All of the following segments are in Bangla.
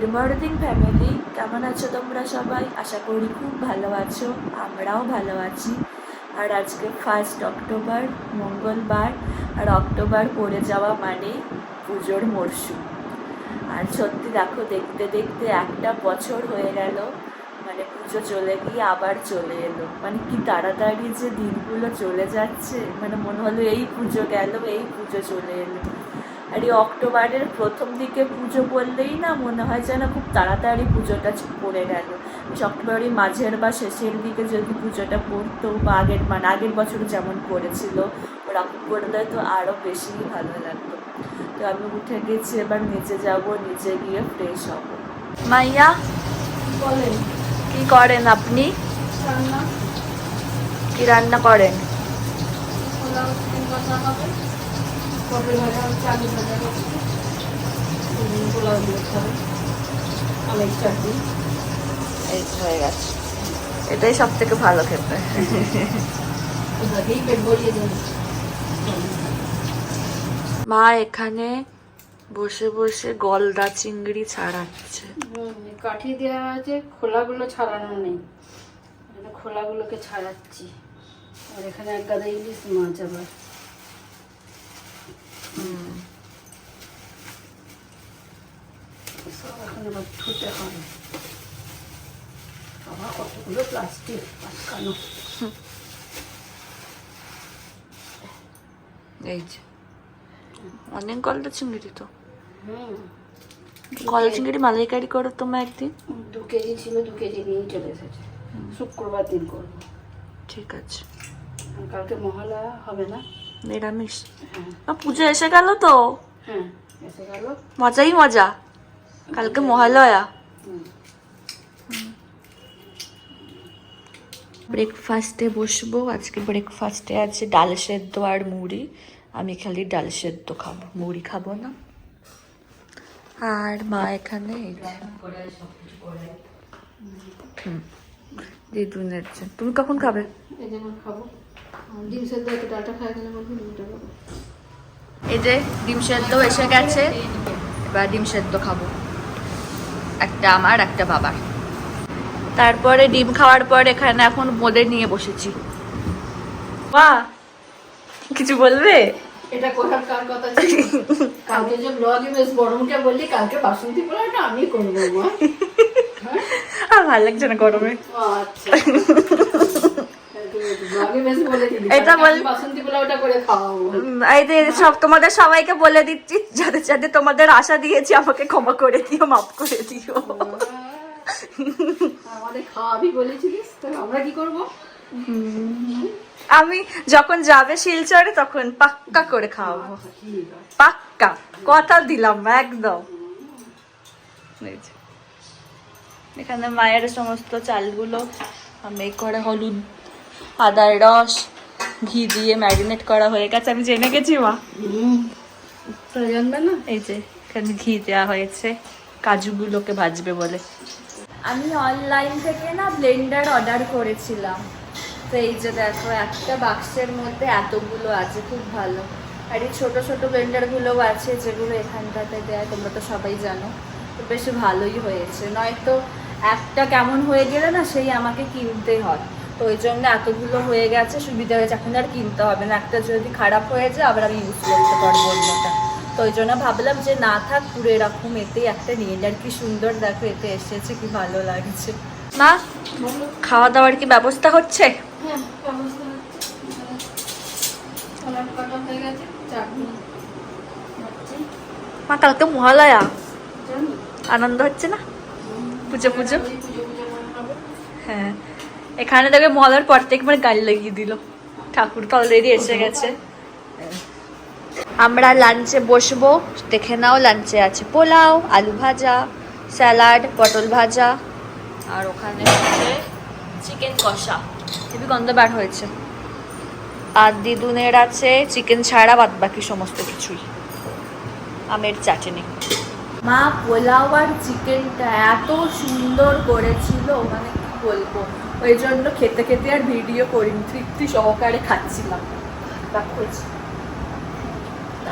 গুড মর্নিং ফ্যামিলি কেমন আছো তোমরা সবাই? আশা করি খুব ভালো আছো। আমরাও ভালো আছি। আর আজকে ফার্স্ট অক্টোবর মঙ্গলবার। আর অক্টোবর পড়ে যাওয়া মানে পুজোর মরশুম আর সত্যি দেখো, দেখতে দেখতে একটা বছর হয়ে গেল। মানে পুজো চলে গিয়ে আবার চলে এলো। মানে কি তাড়াতাড়ি যে দিনগুলো চলে যাচ্ছে। মানে মনে হলো এই পুজো গেল, এই পুজো চলে এলো। আর এই অক্টোবরের প্রথম দিকে পুজো করলেই না মনে হয় যেন খুব তাড়াতাড়ি পুজোটা পড়ে গেল। অক্টোবরের মাঝের বা শেষের দিকে যদি পুজোটা পড়তো বা আগের মানে আগের বছর যেমন করেছিল ওরকম করলে তো আরও বেশি ভালো লাগতো। তো আমি উঠে গেছি এবার নিচে যাব নিচে গিয়ে ফ্রেশ হব। মাইয়া বলেন। কি করেন আপনি? রান্না। কি রান্না করেন? পোলাও চিকেন কষা হবে। পটল ভাজা হচ্ছে আলু ভাজা হচ্ছে উম, পোলাও দিয়ে খাবে আমের চাটনি। এই হয়ে গেছে। এটাই সব থেকে ভালো খেতে। ওটাকেই পেট ভরিয়ে দেবো। মা এখানে বসে বসে গলদা চিংড়ি ছাড়াচ্ছে। কাঠি দেওয়া আছে খোলাগুলো ছাড়ানো নেই। খোলাগুলোকে ছাড়াচ্ছি। আর এখানে এক গাদা ইলিশ মাছ আবার। আবার কতগুলো প্লাস্টিক আটকানো এই যে অনেক গলদা চিংড়ি তো। হুম। গলদা চিংড়ি মালাইকারি করো তোমার একদিন। দু কেজি ছিল দু কেজি নিয়েই চলে এসেছে। শুক্রবার দিন করব। ঠিক আছে। কালকে মহালয়া হবে না? নিরামিষ। পুজো এসে গেল তো? হ্যাঁ এসে গেল। মজাই মজা। কালকে মহালয়া। ব্রেকফাস্টে বসবো আজকে ব্রেকফাস্টে আছে ডাল সেদ্ধ আর মুড়ি। আমি খালি ডাল সেদ্ধ খাব মুড়ি খাব না। আর মা এখানে এই দিদুনের জন্য। তুমি কখন খাবে? খাব। ডিম সেদ্ধ একটু ডালটা খাই গেলে বলব ডিমটা খাব। এই যে ডিম সেদ্ধ এসে গেছে এবার ডিম সেদ্ধ খাব। একটা আমার একটা বাবার। তারপরে ডিম খাওয়ার পর এখানে এখন বোঁদে নিয়ে বসেছি। মা কিছু বলবে? এটা করার কার কথা ছিল? কালকে যে ব্লগে বেশ বড় বললি কালকে বাসন্তী পোলাওটা আমি মা। হ্যাঁ? আর ভালো লাগছে না গরমে। আচ্ছা ব্লগে বেশ বলে দিলি এটা সব তোমাদের সবাইকে বলে দিচ্ছি যাদের তোমাদের আশা দিয়েছি, আমাকে ক্ষমা করে দিও, মাফ করে দিও। আমি যখন যাবে শিলচরে, তখন পাক্কা করে খাওয়াবো। পাক্কা, কথা দিলাম, একদম। এখানে মায়ের সমস্ত চালগুলো, আমি করে হলুদ আদার রস ঘি দিয়ে ম্যারিনেট করা হয়ে গেছে। আমি জেনে গেছি মা। না? এই যে এখানে ঘি দেওয়া হয়েছে। কাজুগুলোকে ভাজবে বলে। আমি অনলাইন থেকে না ব্লেন্ডার অর্ডার করেছিলাম। তো এই যে দেখো একটা বাক্সের মধ্যে এতগুলো আছে খুব ভালো। আর এই ছোটো ছোটো ব্লেন্ডারগুলোও আছে যেগুলো এখানটাতে দেয় তোমরা তো সবাই জানো। তো বেশ ভালোই হয়েছে। নয়তো একটা কেমন হয়ে গেলে না সেই আমাকে কিনতে হয়। তো ওই জন্য এতগুলো হয়ে গেছে সুবিধা হয়েছে। এখন আর কিনতে হবে না। একটা যদি খারাপ হয়ে যায় আবার আমি ইউজ করতে পারব অন্যটা। তো ওই জন্য ভাবলাম যে না থাক পুরো এরকম এতেই একটা নিয়ে যার কি সুন্দর দেখো এতে এসেছে কি ভালো লাগছে। মা খাওয়া দাওয়ার কি ব্যবস্থা হচ্ছে? হ্যাঁ হচ্ছে। মা কালকে মহালয়া। আনন্দ হচ্ছে না? পুজো পুজো ওই পুজো পুজো মনে হবে হ্যাঁ এখানে দেখবে মহালয়ার পর থেকে মানে গাড়ি লাগিয়ে দিল। ঠাকুর তো অলরেডি এসে গেছে। আমরা লাঞ্চে বসবো দেখে নাও লাঞ্চে আছে পোলাও আলু ভাজা স্যালাড পটল ভাজা। আর ওখানে হচ্ছে চিকেন কষা। খুবই গন্ধ বার হয়েছে। আর দিদুনের আছে চিকেন ছাড়া বাদ বাকি সমস্ত কিছুই। আমের চাটনি। মা পোলাও আর চিকেনটা এত সুন্দর করেছিল মানে কি বলব? ওই জন্য খেতে খেতে আর ভিডিও করিনি তৃপ্তি সহকারে খাচ্ছিলাম।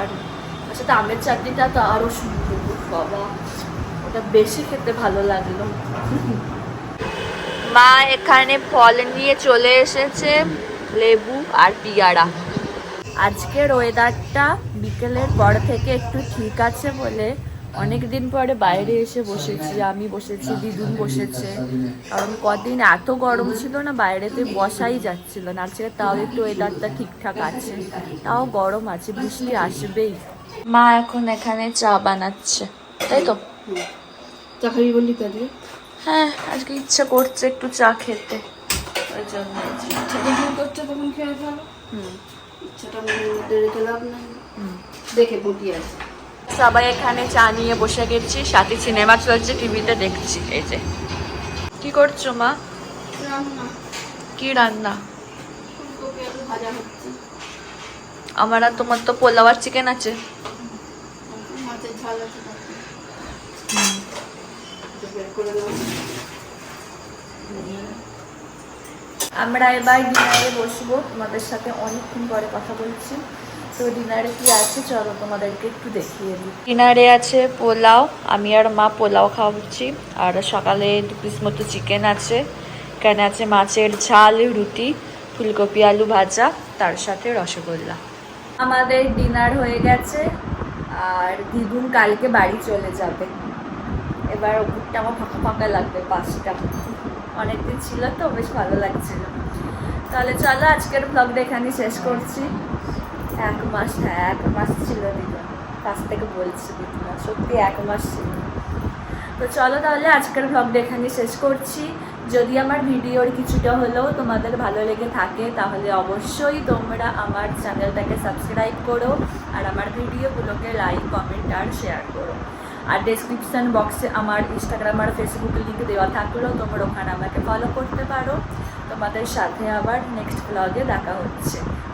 আর সাথে আমের চাটনিটা তো আরও সুন্দর বাবা। ওটা বেশি খেতে ভালো লাগল। মা এখানে ফল নিয়ে চলে এসেছে লেবু আর পিয়ারা। আজকের ওয়েদারটা বিকেলের পর থেকে একটু ঠিক আছে বলে অনেক দিন পরে বাইরে এসে বসেছি আমি বসেছি দিদুন বসেছে। কারণ কদিন এত গরম ছিল না বাইরেতে বসাই যাচ্ছিল না। আজকে তাও একটু ওয়েদারটা ঠিকঠাক আছে তাও গরম আছে বৃষ্টি আসবেই। মা এখন এখানে চা বানাচ্ছে তাই তো? চা খাবি বললি কাজে হ্যাঁ আজকে ইচ্ছা করছে একটু চা খেতে। ওই জন্য যখন করছে তখন খেয়ে ভালো হুম। ইচ্ছাটা মধ্যে রেখে লাভ নাই। হুম। দেখে বুটি আছে। সবাই এখানে চা নিয়ে বসে গেছি সাথে সিনেমা চলছে টিভিতে দেখছি এই যে। কি করছ মা? কি রান্না? আমার আর তোমার তো পোলাও আর চিকেন আছে। আমরা এবার ডিনারে বসবো। তোমাদের সাথে অনেকক্ষণ পরে কথা বলছি। তো ডিনারে কি আছে? চলো তোমাদেরকে একটু দেখিয়ে দিই। ডিনারে আছে পোলাও আমি আর মা পোলাও খাওয়াচ্ছি আর সকালে দু পিস মতো চিকেন আছে। এখানে আছে মাছের ঝাল রুটি ফুলকপি আলু ভাজা তার সাথে রসগোল্লা। আমাদের ডিনার হয়ে গেছে। আর দিদুন কালকে বাড়ি চলে যাবে। এবার ওপরটা আমার ফাঁকা ফাঁকা লাগবে পাঁচটা অনেকদিন ছিল তো বেশ ভালো লাগছিল। তাহলে চলো আজকের ব্লগটা এখানেই শেষ করছি। এক মাস হ্যাঁ এক মাস ছিল দিদুন কাছ থেকে বলছি দিদুন সত্যি এক মাস ছিল। তো চলো তাহলে আজকের ব্লগটা এখানেই শেষ করছি। যদি আমার ভিডিওর কিছুটা হলেও তোমাদের ভালো লেগে থাকে, তাহলে অবশ্যই তোমরা আমার চ্যানেলটাকে সাবস্ক্রাইব করো আর আমার ভিডিওগুলোকে লাইক কমেন্ট আর শেয়ার করো। আর ডেসক্রিপশন বক্সে আমার ইনস্টাগ্রাম আর ফেসবুক লিঙ্ক দেওয়া থাকলেও তোমরা ওখানে আমাকে ফলো করতে পারো। তোমাদের সাথে আবার নেক্সট ব্লগে দেখা হচ্ছে।